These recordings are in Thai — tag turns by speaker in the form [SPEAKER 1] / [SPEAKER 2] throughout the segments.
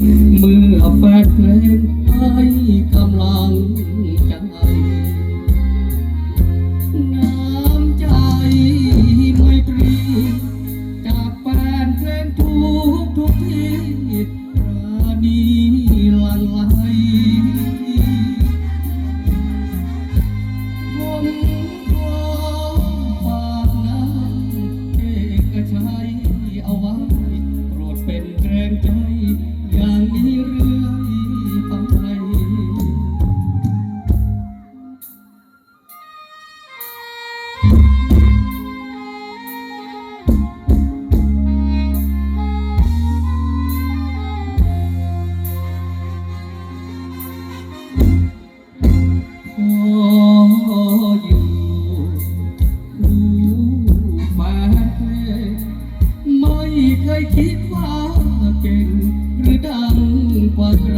[SPEAKER 1] เมื่อแฟนเพลงให้กำลัง เคยคิดว่าเก่งหรือดังกว่าใคร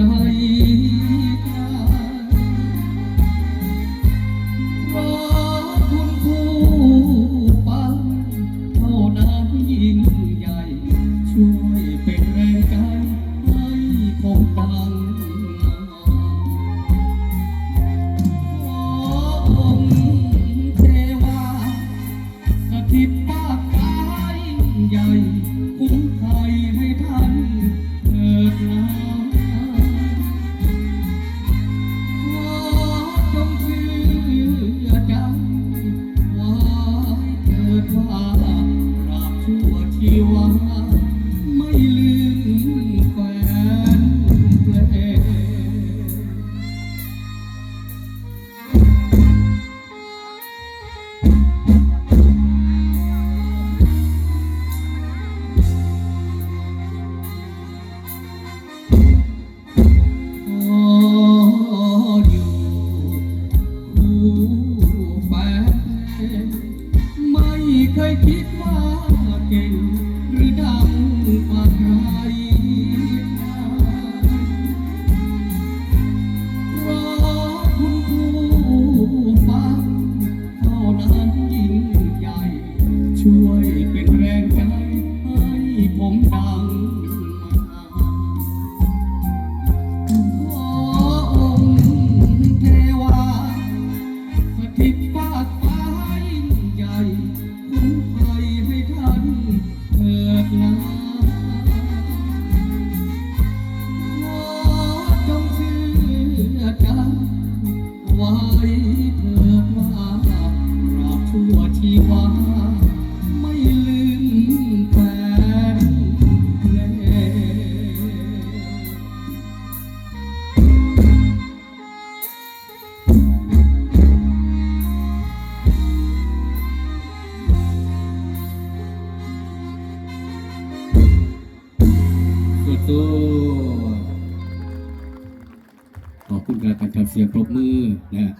[SPEAKER 1] ว่าไม่ลืมแฟนแปลพออยู่คู่แไม่เคยคิด สุดขอบคุณการการทำเสียงปรบมือนะ